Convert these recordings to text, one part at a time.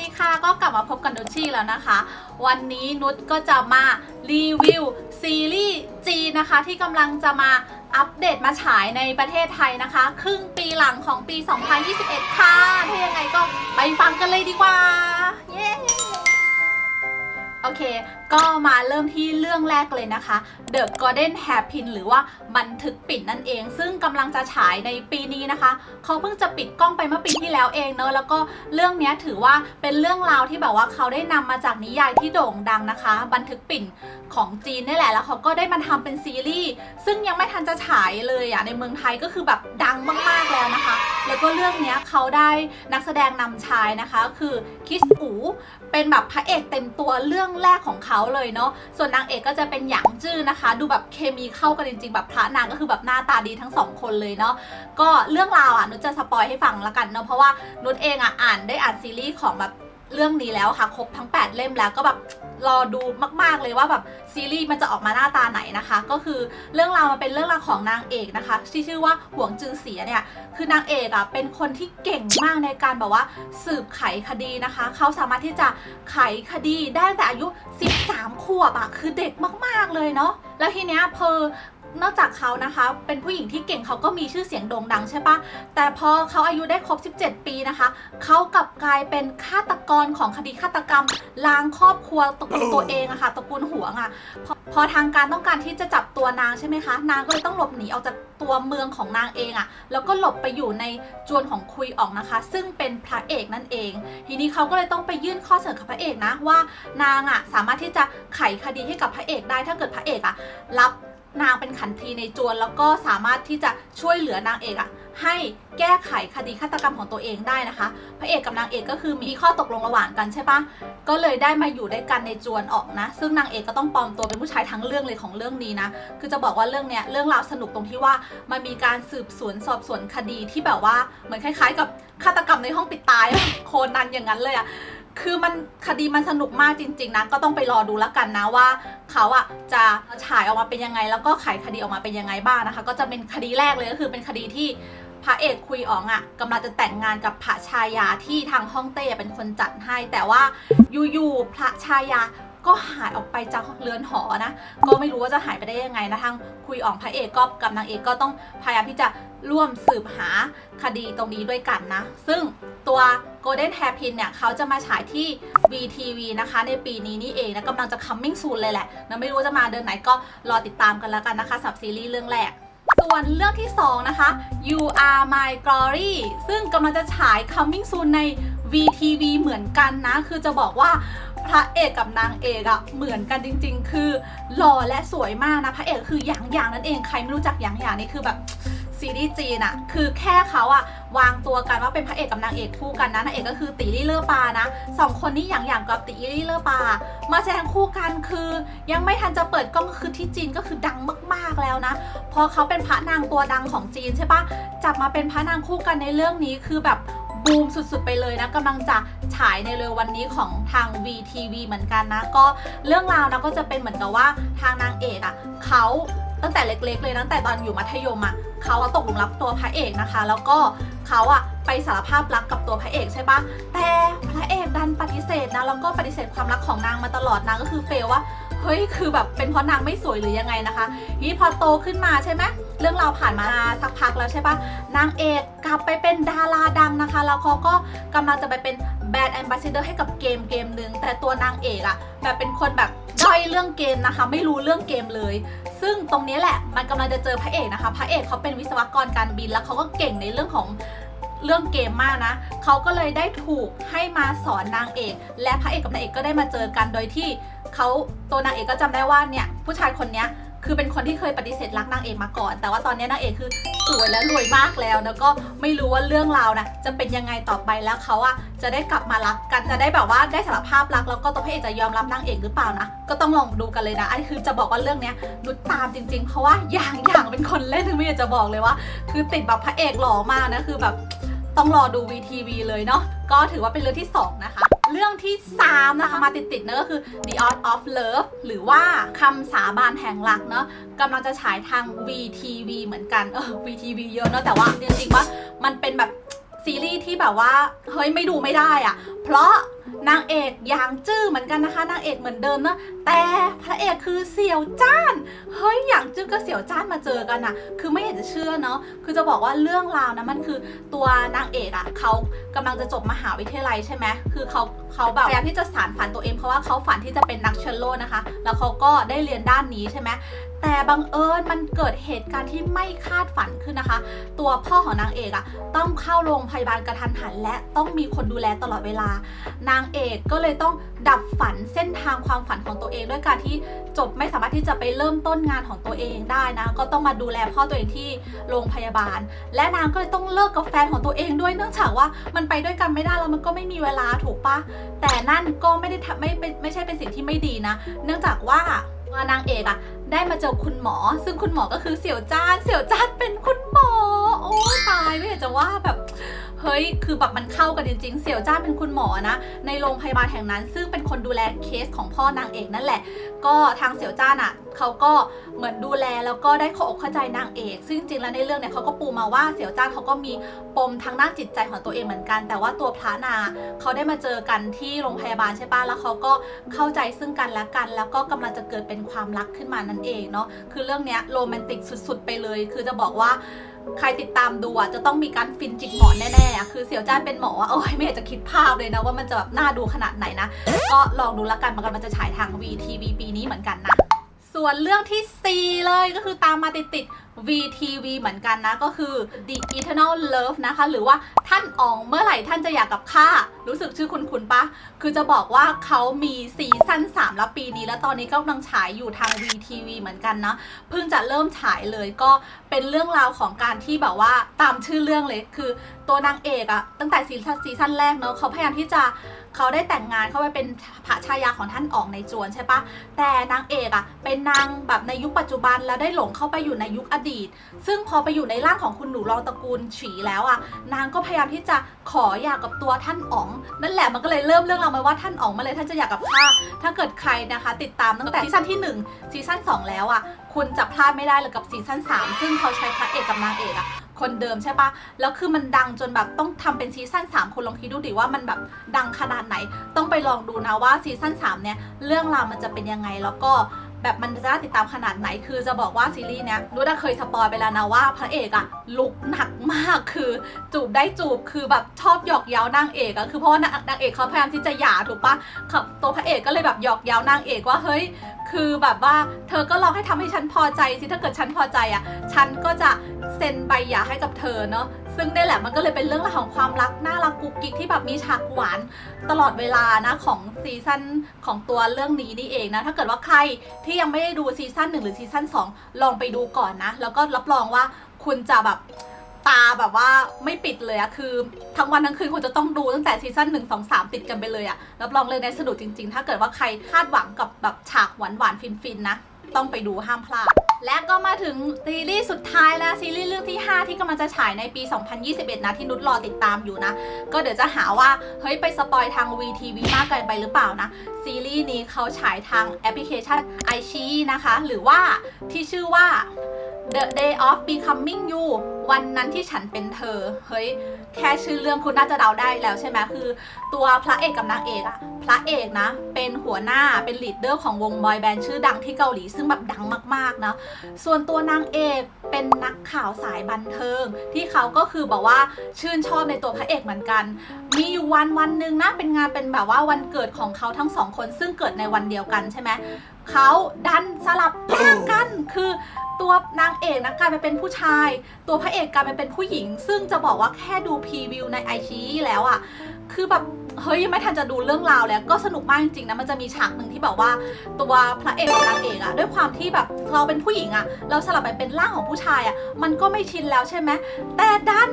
ดีค่ะก็กลับมาพบกันนุชชี่แล้วนะคะ วันนี้นุชก็จะมารีวิวซีรีส์จีนนะคะ ที่กำลังจะมาอัปเดตมาฉายในประเทศไทยนะคะ ครึ่งปีหลังของปี 2021 ค่ะถ้ายังไงก็ไปฟังกันเลยดีกว่า เย้โอเค ก็มาเริ่มที่เรื่องแรกเลยนะคะ The Golden Hairpin หรือว่าบันทึกปิดนั่นเอง ซึ่งกำลังจะฉายในปีนี้นะคะ เขาเพิ่งจะปิดกล้องไปเมื่อปีที่แล้วเองเนอะแล้วก็เรื่องนี้ถือว่าเป็นเรื่องราวที่แบบว่าเขาได้นำมาจากนิยายที่โด่งดังนะคะ บันทึกปิ่นของจีนนี่แหละแล้วเขาก็ได้มาทำเป็นซีรีส์ซึ่งยังไม่ทันจะฉายเลยอะในเมืองไทยก็คือแบบดังมากๆแล้วนะ แล้วก็เรื่องนี้เขาได้นักแสดงนำชายนะคะ คือคิสอูเป็นแบบพระเอกเต็มตัวเรื่องแรกของเขาเลยเนาะส่วนนางเอกก็จะเป็นหยางจื้อนะคะ ดูแบบเคมีเข้ากันจริงๆ แบบพระนางก็คือแบบหน้าตาดีทั้งสองคนเลยเนาะก็เรื่องราวอะนุชจะสปอยให้ฟังละกันเนาะเพราะว่านุชเองอะอ่านได้อ่านซีรีส์ของแบบ เรื่องนี้แล้วค่ะครบทั้ง 8 เล่มแล้วก็แบบรอดูมาก ๆ เลยว่าแบบซีรีส์มันจะออกมาหน้าตาไหนนะคะ ก็คือเรื่องราวมันเป็นเรื่องราวของนางเอกนะคะที่ชื่อว่าหวงจือเสียเนี่ยคือนางเอกอะเป็นคนที่เก่งมากในการแบบว่าสืบไขคดีนะคะ เขาสามารถที่จะไขคดีได้แต่อายุ 13 ขวบอะคือเด็กมาก ๆ เลยเนาะแล้วทีเนี้ยเพอ นอกจากเขานะคะ เป็นผู้หญิงที่เก่งเขาก็มีชื่อเสียงโด่งดังใช่ปะแต่พอเขาอายุได้ครบ 17 ปีนะคะ เขากลับกลายเป็นฆาตกรของคดีฆาตกรรมล้างครอบครัวตระกูลตัวเองอะค่ะตระกูลหัวงอะพอพอทางการต้องการที่จะจับตัวนางใช่ไหมคะ นางก็เลยต้องหลบหนีออกจากตัวเมืองของนางเองอะแล้วก็หลบไปอยู่ในจวนของคุยออกนะคะ ซึ่งเป็นพระเอกนั่นเอง ทีนี้เขาก็เลยต้องไปยื่นข้อเสนอกับพระเอกนะว่านางอะสามารถที่จะไขคดีให้กับพระเอกได้ถ้าเกิดพระเอกอะรับ นางเป็นขันทีในจวน แล้วก็สามารถที่จะช่วยเหลือนางเอกอะให้แก้ไขคดีฆาตกรรมของตัวเองได้นะคะ พระเอกกับนางเอกก็คือมีข้อตกลงระหว่างกันใช่ปะก็เลยได้มาอยู่ด้วยกันในจวนออกนะ ซึ่งนางเอกก็ต้องปลอมตัวเป็นผู้ชายทั้งเรื่องเลยของเรื่องนี้นะ คือจะบอกว่าเรื่องเนี้ยเรื่องราวสนุกตรงที่ว่ามันมีการสืบสวนสอบสวนคดีที่แบบว่าเหมือนคล้าย ๆ กับฆาตกรรมในห้องปิดตายโคนันอย่างนั้นเลยอะ คือมันคดีมันสนุกมากจริง ๆนะก็ต้องไปรอดูแล้วกันนะว่าเขาอะจะฉายออกมาเป็นยังไง แล้วก็ไขคดีออกมาเป็นยังไงบ้างนะคะ ก็จะเป็นคดีแรกเลยก็คือเป็นคดีที่พระเอกคุยอ๋องอะกำลังจะแต่งงานกับพระชายาที่ทางฮ่องเต้เป็นคนจัดให้ แต่ว่าอยู่ๆพระชายา ก็หายออกไปจากเรือนหอนะ ก็ไม่รู้ว่าจะหายไปได้ยังไงนะทางคุยอ่องพระเอกก็กับนางเอกก็ต้องพยายามที่จะร่วมสืบหาคดีตรงนี้ด้วยกันนะ ซึ่งตัว Golden Hairpin เนี่ยเขาจะมาฉายที่ VTV นะคะ ในปีนี้นี่เองนะกำลังจะ coming soon เลยแหละนะไม่รู้ว่าจะมาเดือนไหนก็รอติดตามกันแล้วกันนะคะสำหรับซีรีส์เรื่องแรกส่วนเรื่องที่ 2 นะคะ You Are My Glory ซึ่งกำลังจะฉาย coming soon ใน VTV เหมือนกันนะ คือจะบอกว่าพระเอกกับนางเอกอะเหมือนกันจริง ๆ คือหล่อและสวยมากนะ พระเอกคือหยางหยางนั่นเอง ใครไม่รู้จักหยางหยางนี่คือแบบซีรีส์จีนอะคือแค่เขาอะวางตัวกันว่าเป็นพระเอกกับนางเอกคู่กันนะนางเอกก็คือตีลี่เลอปานะสองคนนี้หยางหยางกับตีลี่เลอปา มาแสดงคู่กันคือยังไม่ทันจะเปิดกล้องคือที่จีนก็คือดังมากๆแล้วนะ พอเขาเป็นพระนางตัวดังของจีนใช่ปะจับมาเป็นพระนางคู่กันในเรื่องนี้คือแบบ บูมสุดๆไปเลยนะกำลังจะฉายในเร็ววันนี้ของทาง VTV เหมือนกันนะ ก็เรื่องราวนะก็จะเป็นเหมือนกับว่าทางนางเอกอะ่ะเขาตั้งแต่เล็กๆ เลยตั้งแต่ตอนอยู่มัธยมอะ่ะเขาตกหลุมรักตัวพระเอกนะคะ แล้วก็เขาอะไปสารภาพรักกับตัวพระเอกใช่ปะแต่พระเอกดันปฏิเสธนะแล้วก็ปฏิเสธความรักของนางมาตลอดนางก็คือเฟลว่า เฮ้ยคือแบบเป็นเพราะนางไม่สวยหรือยังไงนะคะทีนี้พอโตขึ้นมาใช่ไหมเรื่องราวผ่านมาสักพักแล้วใช่ปะนางเอกกลับไปเป็นดาราดังนะคะ แล้วเขาก็กำลังจะไปเป็นแบรนด์แอมบาสเดอร์ให้กับเกมเกมหนึ่งแต่ตัวนางเอกอะแบบเป็นคนแบบด้อยเรื่องเกมนะคะ ไม่รู้เรื่องเกมเลย ซึ่งตรงนี้แหละมันกำลังจะเจอพระเอกนะคะ พระเอกเขาเป็นวิศวกรการบินแล้วเขาก็เก่งในเรื่องของ เรื่องเกมมากนะเขาก็เลยได้ถูกให้มาสอนนางเอก และพระเอกกับนางเอกก็ได้มาเจอกันโดยที่เขาตัวนางเอกก็จำได้ว่าเนี่ยผู้ชายคนนี้คือเป็นคนที่เคยปฏิเสธรักนางเอกมาก่อน แต่ว่าตอนนี้นางเอกคือสวยและรวยมากแล้ว แล้วก็ไม่รู้ว่าเรื่องราวนะจะเป็นยังไงต่อไปแล้วเขาอะจะได้กลับมารักกันจะได้แบบว่าได้สารภาพรักแล้วก็ตัวพระเอกจะยอมรับนางเอกหรือเปล่านะก็ต้องลองดูกันเลยนะอันคือจะบอกว่าเรื่องเนี้ยนุชตามจริง ๆ เพราะว่าอย่างอย่างเป็นคนเล่นถึงไม่อยากจะบอกเลยว่า คือติดแบบพระเอกหล่อมากนะคือแบบ ต้องรอดู VTV เลยเนาะก็ถือว่าเป็นเรื่องที่ 2 นะคะ เรื่องที่ 3 นะคะ มาติดๆเนอะก็คือ The Art of Love หรือว่าคำสาบานแห่งรักเนาะกำลังจะฉายทาง VTV เหมือนกัน เออ VTV เยอะเนาะแต่ว่าจริงๆว่ามันเป็นแบบซีรีส์ที่แบบว่า เฮ้ยไม่ดูไม่ได้อะเพราะ นางเอกยางจื้อเหมือนกันนะคะ นางเอกเหมือนเดิมนะแต่พระเอกคือเสี่ยวจ้านเฮ้ยยางจื้อกับเสี่ยวจ้านมาเจอกันนะคือไม่อยากจะเชื่อเนาะคือจะบอกว่าเรื่องราวนะมันคือตัวนางเอกอะ่ะเขากำลังจะจบมหาวิทยาลัยใช่ไหมคือเขาเขาแบบพยายามที่จะสานฝันตัวเองเพราะว่าเขาฝันที่จะเป็นนักเชลโลนะคะ แล้วเขาก็ได้เรียนด้านนี้ใช่ไหมแต่บังเอิญมันเกิดเหตุการณ์ที่ไม่คาดฝันขึ้นนะคะ ตัวพ่อของนางเอกอะต้องเข้าโรงพยาบาลกระทันหันและต้องมีคนดูแลตลอดเวลานางเอกก็เลยต้องดับฝันเส้นทางความฝันของตัวเอง ด้วยการที่จบไม่สามารถที่จะไปเริ่มต้นงานของตัวเองได้นะ ก็ต้องมาดูแลพ่อตัวเองที่โรงพยาบาล และนางก็เลยต้องเลิกกับแฟนของตัวเองด้วยเนื่องจากว่ามันไปด้วยกันไม่ได้แล้วมันก็ไม่มีเวลาถูกปะแต่นั่นก็ไม่ได้ทำไม่เป็นไม่ใช่เป็นสิ่งที่ไม่ดีนะ เนื่องจากว่านางเอกอะได้มาเจอคุณหมอ ซึ่งคุณหมอก็คือเสี่ยวจ้าน เสี่ยวจ้านเป็นคุณหมอ โอ้ตายไม่อยากจะว่าแบบ เฮ้ย คือแบบมันเข้ากันจริงๆ เสี่ยวจ้านเป็นคุณหมอนะ ในโรงพยาบาลแห่งนั้น ซึ่งเป็นคนดูแลเคสของพ่อนางเอกนั่นแหละ ก็ทางเสี่ยวจ้านอะ เขาก็เหมือนดูแลแล้วก็ได้เข้าอกเข้าใจนางเอก ซึ่งจริงแล้วในเรื่องเนี่ยเขาก็ปูมาว่าเสี่ยวจ้านเขาก็มีปมทางด้านจิตใจของตัวเองเหมือนกัน แต่ว่าตัวพระนาเขาได้มาเจอกันที่โรงพยาบาลใช่ปะแล้วเขาก็เข้าใจซึ่งกันและกัน แล้วก็กำลังจะเกิดเป็นความรักขึ้นมานั่นเองเนาะคือเรื่องเนี้ยโรแมนติกสุดๆ ไปเลย คือจะบอกว่าใครติดตามดูอะจะต้องมีการฟินจิกหมอนแน่ๆอะคือเสี่ยวจ้านเป็นหมออะโอ้ยไม่อยากจะคิดภาพเลยนะว่ามันจะแบบน่าดูขนาดไหนนะ ก็ลองดูแล้วกันมันกำลังจะฉายทาง VTV ปีนี้เหมือนกันนะ วนเรื่องที่ 4 เลยก็คือตามมาติดๆ VTV เหมือนกันนะ ก็คือ The Eternal Love นะคะ หรือว่าท่านอองเมื่อไหร่ท่านจะอยากกับข้า รู้สึกชื่อคุณคุณปะ คือจะบอกว่าเขามีซีซั่น3 แล้วปีนี้ แล้วตอนนี้ก็กำลังฉายอยู่ทาง VTV เหมือนกันนะ เพิ่งจะเริ่มฉายเลยก็เป็นเรื่องราวของการที่แบบว่าตามชื่อเรื่องเลยคือตัวนางเอกอะตั้งแต่ซีซั่นแรกเนอะเขาพยายามที่จะ เขาได้แต่งงานเข้าไปเป็นพระชายาของท่านออกในจวนใช่ปะแต่นางเอกอะเป็นนางแบบในยุคปัจจุบันแล้วได้หลงเข้าไปอยู่ในยุคอดีต ซึ่งพอไปอยู่ในร่างของคุณหนูรองตระกูลฉีแล้วอะนางก็พยายามที่จะขออยากกับตัวท่านอ๋อง นั่นแหละมันก็เลยเริ่มเรื่องราวมาว่าท่านอ๋องมาเลยท่านจะอยากกับข้าถ้าเกิดใครนะคะ ติดตามตั้งแต่ซีซั่นที่1ซีซั่น2 แล้วอะคุณจะพลาดไม่ได้เลยกับซีซั่น3ซึ่งเขาใช้พระเอกกับนางเอกอะ คนเดิมใช่ปะแล้วคือมันดังจนแบบต้องทำเป็นซีซั่น3คุณลองคิดดูดิว่ามันแบบดังขนาดไหน ต้องไปลองดูนะว่าซีซั่น3เนี่ยเรื่องราวมันจะเป็นยังไงแล้วก็ แบบมันจะติดตามขนาดไหน คือจะบอกว่าซีรีส์เนี้ยนุชอะเคยสปอยไปแล้วนะว่าพระเอกอะลุกหนักมากคือจูบได้จูบคือแบบชอบหยอกเย้านางเอกอะคือเพราะว่านางเอกเขาพยายามที่จะหย่าถูกปะตัวพระเอกก็เลยแบบหยอกเย้านางเอกว่าเฮ้ยคือแบบว่าเธอก็ลองให้ทำให้ฉันพอใจสิถ้าเกิดฉันพอใจอะฉันก็จะเซ็นใบหย่าให้กับเธอเนาะ ซึ่งนี่แหละมันก็เลยเป็นเรื่องราวของความรักน่ารักกุ๊กกิ๊กที่แบบมีฉากหวานตลอดเวลานะของซีซั่นของตัวเรื่องนี้นี่เองนะถ้าเกิดว่าใครที่ยังไม่ได้ดูซีซั่น1หรือซีซั่น2 ลองไปดูก่อนนะ แล้วก็รับรองว่าคุณจะแบบตาแบบว่าไม่ปิดเลยอะคือทั้งวันทั้งคืนคุณจะต้องดูตั้งแต่ซีซั่น1 2 3ติดกันไปเลยอะรับรองเลยในสนุกจริง ๆ ถ้าเกิดว่าใครคาดหวังกับแบบฉากหวานๆฟินๆนะ ต้องไปดูห้ามพลาด และก็มาถึงซีรีส์สุดท้ายแล้วซีรีส์เรื่องที่ 5 ที่กำลังจะฉายในปี 2021 นะ ที่นุชรอติดตามอยู่นะ ก็เดี๋ยวจะหาว่า เฮ้ย ไปสปอยทาง VTV มากเกินไปหรือเปล่านะ ซีรีส์นี้เขาฉายทางแอปพลิเคชัน i อชีนะคะ หรือว่าที่ชื่อว่า The Day of Becoming You วันนั้นที่ฉันเป็นเธอ เฮ้ย แค่ชื่อเรื่องคุณน่าจะเดาได้แล้วใช่ไหมคือ ตัวพระเอกกับนางเอกอะพระเอกนะ เป็นหัวหน้า เป็นลีดเดอร์ของวงบอยแบนด์ชื่อดังที่เกาหลี ซึ่งแบบดังมากๆนะ ส่วนตัวนางเอกเป็นนักข่าวสายบันเทิง ที่เขาก็คือบอกว่าชื่นชอบในตัวพระเอกเหมือนกัน มีอยู่วันวันหนึ่งนะ เป็นงานเป็นแบบว่าวันเกิดของเขาทั้งสองคน ซึ่งเกิดในวันเดียวกันใช่ไหมเขาดันสลับร่างกัน คือตัวนางเอกนะกลายไปเป็นผู้ชาย ตัวพระเอกเอกลายเป็นผู้หญิง ซึ่งจะบอกว่าแค่ดูพรีวิวในไอชีแล้วอะ่ะคือแบบเฮ้ยยังไม่ทันจะดูเรื่องราวแล้วก็สนุกมากจริงๆนะมันจะมีฉากหนึ่งที่แบบว่าตัวพระเอกกับนางเอกอะด้วยความที่แบบเราเป็นผู้หญิงอะเราสลับไปเป็นร่างของผู้ชายอะมันก็ไม่ชินแล้วใช่ไหมแต่ดัน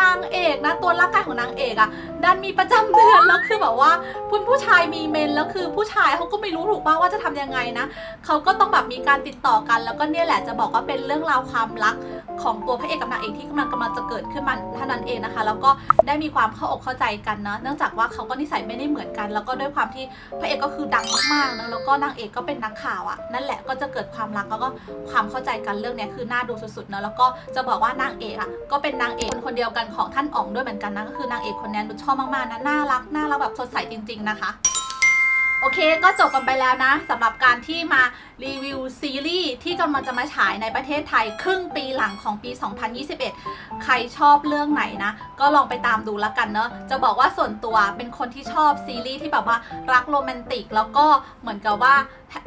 นางเอกนะตัวร่างกายของนางเอกอะดันมีประจำเดือนแล้วคือแบบว่าคุณผู้ชายมีเมนแล้วคือผู้ชายเขาก็ไม่รู้ถูกป่าว่าจะทำยังไงนะเขาก็ต้องแบบมีการติดต่อกัน แล้วก็เนี่ยแหละจะบอกว่าเป็นเรื่องราวความรัก ของตัวพระเอกกับนางเอกที่กำลังกำลังจะเกิดขึ้นมาเท่านั้นเองนะคะ แล้วก็ได้มีความเข้าอกเข้าใจกันเนาะเนื่องจากว่าเขาก็นิสัยไม่ได้เหมือนกัน แล้วก็ด้วยความที่พระเอกก็คือดังมากๆนะแล้วก็นางเอกก็เป็นนักข่าวอะนั่นแหละก็จะเกิดความรักแล้วก็ความเข้าใจกันเรื่องเนี้ยคือน่าดูสุดๆเนาะแล้วก็จะบอกว่านางเอกอะก็เป็นนางเอกคนเดียวกันของท่านอ๋องด้วยเหมือนกันนะก็คือนางเอกคนนี้นุชชอบมากๆนะน่ารักน่ารักแบบสดใสจริง ๆนะคะ โอเคก็จบกันไปแล้วนะสำหรับการที่มารีวิวซีรีส์ที่กำลังจะมาฉายในประเทศไทย ครึ่งปีหลังของปี 2021 ใครชอบเรื่องไหนนะ ก็ลองไปตามดูแล้วกันเนอะจะบอกว่าส่วนตัวเป็นคนที่ชอบซีรีส์ที่แบบว่ารักโรแมนติก แล้วก็เหมือนกับว่า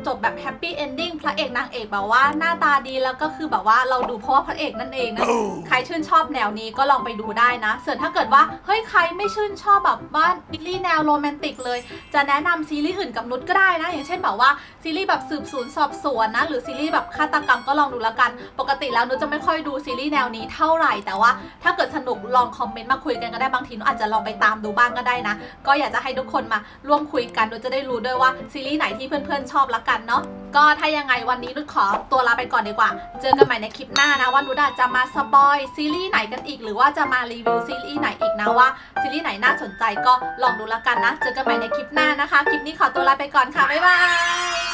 จบแบบแฮปปี้เอนดิ้งพระเอกนางเอกแบบว่าหน้าตาดีแล้วก็คือแบบว่าเราดูเพราะว่าพระเอกนั่นเองนะ ใครชื่นชอบแนวนี้ก็ลองไปดูได้นะ ส่วนถ้าเกิดว่าเฮ้ยใครไม่ชื่นชอบแบบว่าซีรีส์แนวโรแมนติกเลย จะแนะนำซีรีส์อื่นกับนุชก็ได้นะ อย่างเช่นแบบว่าซีรีส์แบบสืบสวนสอบสวนนะ หรือซีรีส์แบบฆาตกรรมก็ลองดูล้วกัน ปกติแล้วนุชจะไม่ค่อยดูซีรีส์แนวนี้เท่าไหร่แต่ว่าถ้าเกิดสนุกลองคอมเมนต์มาคุยกันก็ได้บางทีนุชอาจจะลองไปตามดูบ้างก็ได้นะ ก็อยากจะให้ทุกคนมาร่วมคุยกันนุชจะได้รู้ด้วยว่าซีรีส์ไหนที่เพื่อนๆชอบละกันเนาะก็ถ้ายังไงวันนี้นุชขอตัวลาไปก่อนดีกว่า เจอกันใหม่ในคลิปหน้านะว่านุชอาจจะมาสปอยซีรีส์ไหนกันอีก หรือว่าจะมารีวิวซีรีส์ไหนอีกนะว่าซีรีส์ไหนน่าสนใจก็ลองดูละกันนะ เจอกันใหม่ในคลิปหน้านะคะ คลิปนี้ขอตัวลาไปก่อนค่ะ บ๊ายบาย